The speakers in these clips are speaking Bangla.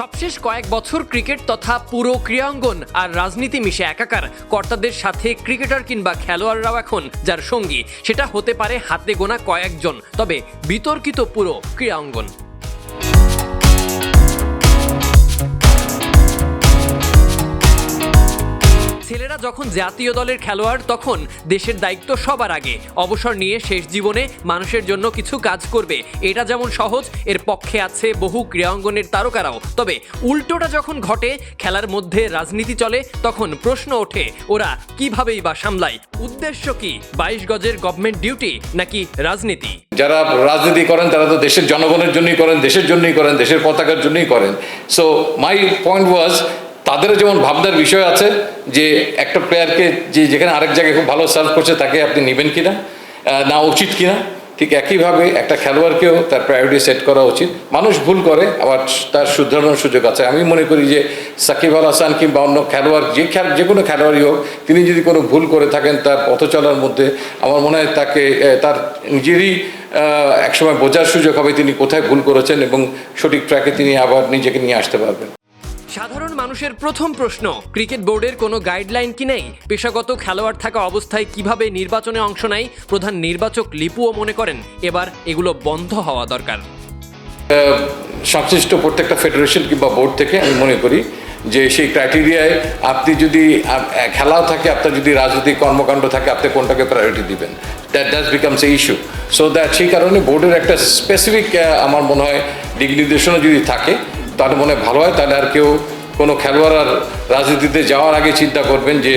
সবশেষ কয়েক বছর ক্রিকেট তথা পুরো ক্রীড়াঙ্গন আর রাজনীতি মিশে একাকার। কর্তাদের সাথে ক্রিকেটার কিংবা খেলোয়াড়রাও এখন, যার সঙ্গী। সেটা হতে পারে হাতে গোনা কয়েকজন, তবে বিতর্কিত পুরো ক্রীড়াঙ্গন যখন জাতীয় দলের খেলোয়াড়, তখন দেশের দায়িত্ব সবার আগে। অবসর নিয়ে শেষ জীবনে মানুষের জন্য কিছু কাজ করবে। এটা যেমন সহজ, এর পক্ষে আছে বহু ক্রীড়াঙ্গনের তারকারাও। তবে উল্টোটা যখন ঘটে, খেলার মধ্যে রাজনীতি চলে, তখন প্রশ্ন ওঠে, ওরা কিভাবেই বা সামলায়? উদ্দেশ্য কি? বাইশ গজের গভর্নমেন্ট ডিউটি নাকি রাজনীতি? যারা রাজনীতি করেন, তারা তো দেশের জনগণের জন্যই করেন, দেশের জন্যই করেন, দেশের পতাকার জন্যই করেন। সো মাই পয়েন্ট ওয়াজ তাদেরও যেমন ভাবনার বিষয় আছে যে একটা প্লেয়ারকে যে যেখানে আরেক জায়গায় খুব ভালো সার্ভ করছে, তাকে আপনি নেবেন কিনা না উচিত কিনা, ঠিক একইভাবে একটা খেলোয়াড়কেও তার প্রায়োরিটি সেট করা উচিত। মানুষ ভুল করে, আবার তার শুধরানোর সুযোগ আছে। আমি মনে করি যে সাকিব আল হাসান কিংবা অন্য খেলোয়াড়, যে খেল যে কোনো খেলোয়াড়ই হোক, তিনি যদি কোনো ভুল করে থাকেন তার পথ চলার মধ্যে, আমার মনে হয় তাকে তার নিজেরই একসময় বোঝার সুযোগ হবে তিনি কোথায় ভুল করেছেন এবং সঠিক ট্র্যাকে তিনি আবার নিজেকে নিয়ে আসতে পারবেন। সাধারণ মানুষের প্রথম প্রশ্ন, ক্রিকেট বোর্ডের কোনো গাইডলাইন কি নেই? পেশাগত খেলোয়াড় থাকা অবস্থায় কীভাবে নির্বাচনে অংশ নেয়? প্রধান নির্বাচক লিপুও মনে করেন, এবার এগুলো বন্ধ হওয়া দরকার। সংশ্লিষ্ট প্রত্যেকটা ফেডারেশন কিংবা বোর্ড থেকে আমি মনে করি যে সেই ক্রাইটেরিয়ায় আপনি যদি খেলাও থাকে, আপনার যদি রাজনৈতিক কর্মকাণ্ড থাকে, আপনি কোনটাকে প্রায়োরিটি দিবেন। That does becomes a issue so that সেই কারণে বোর্ডের একটা স্পেসিফিক আমার মনে হয় দিক নির্দেশনা যদি থাকে তাহলে মনে ভালো হয় তাহলে আর কেউ কোনো খেলোয়াড় রাজনীতিতে যাওয়ার আগে চিন্তা করবেন যে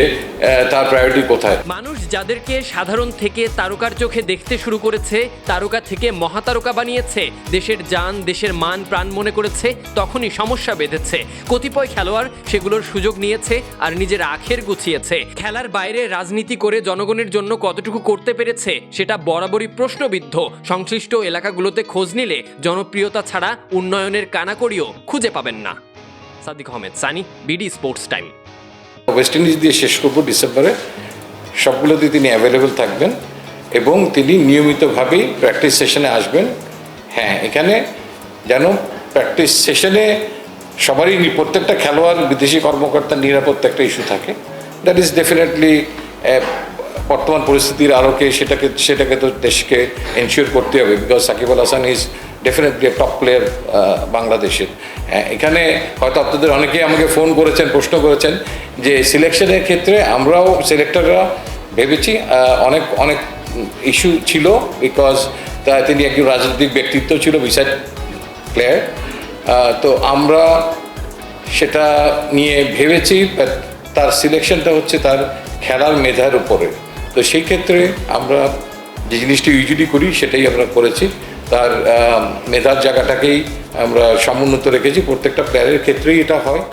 তার প্রায়োরিটি কোথায়। মানুষ যাদেরকে সাধারণ থেকে তারকার চোখে দেখতে শুরু করেছে, তারকা থেকে মহাতারকা বানিয়েছে, দেশের যান, দেশের মান, প্রাণ মনে করেছে, তখনই সমস্যা বেঁধেছে। কতিপয় খেলোয়াড় সেগুলোর সুযোগ নিয়েছে আর নিজের আখের গুছিয়েছে। খেলার বাইরে রাজনীতি করে জনগণের জন্য কতটুকু করতে পেরেছে, সেটা বরাবরই প্রশ্নবিদ্ধ। সংশ্লিষ্ট এলাকাগুলোতে খোঁজ নিলে জনপ্রিয়তা ছাড়া উন্নয়নের কানাকড়িও খুঁজে পাবেন না। Sadiq Ahmed. Sunny BD sports time West Indies দিয়ে শেষ করব ডিসেম্বরে। সবগুলোতে তিনি অ্যাভেলেবেল থাকবেন এবং তিনি নিয়মিতভাবেই প্র্যাকটিস সেশনে আসবেন। হ্যাঁ এখানে যেন প্র্যাকটিস সেশনে সবারই প্রত্যেকটা খেলোয়াড়, বিদেশি কর্মকর্তার নিরাপত্তা একটা ইস্যু থাকে। দ্যাট ইজ ডেফিনেটলি বর্তমান পরিস্থিতির আলোকে সেটাকে সেটাকে তো দেশকে এনশিওর করতে হবে because Shakib Al Hasan is definitely top player বাংলাদেশের এখানে হয়তো আপনাদের অনেকেই আমাকে ফোন করেছেন, প্রশ্ন করেছেন যে সিলেকশনের ক্ষেত্রে আমরাও সিলেক্টররা ভেবেছি অনেক অনেক ইস্যু ছিল বিকজ তিনি একজন রাজনৈতিক ব্যক্তিত্ব ছিল বিসাইড প্লেয়ার তো আমরা সেটা নিয়ে ভেবেছি তার সিলেকশনটা হচ্ছে তার খেলার মেধার উপরে। তো সেই ক্ষেত্রে আমরা যে জিনিসটি ইউজুয়ালি করি, সেটাই আমরা করেছি। তার মেধার জায়গাটাকেই আমরা সমুন্নত রেখেছি। প্রত্যেকটা প্লেয়ারের ক্ষেত্রেই এটা হয়।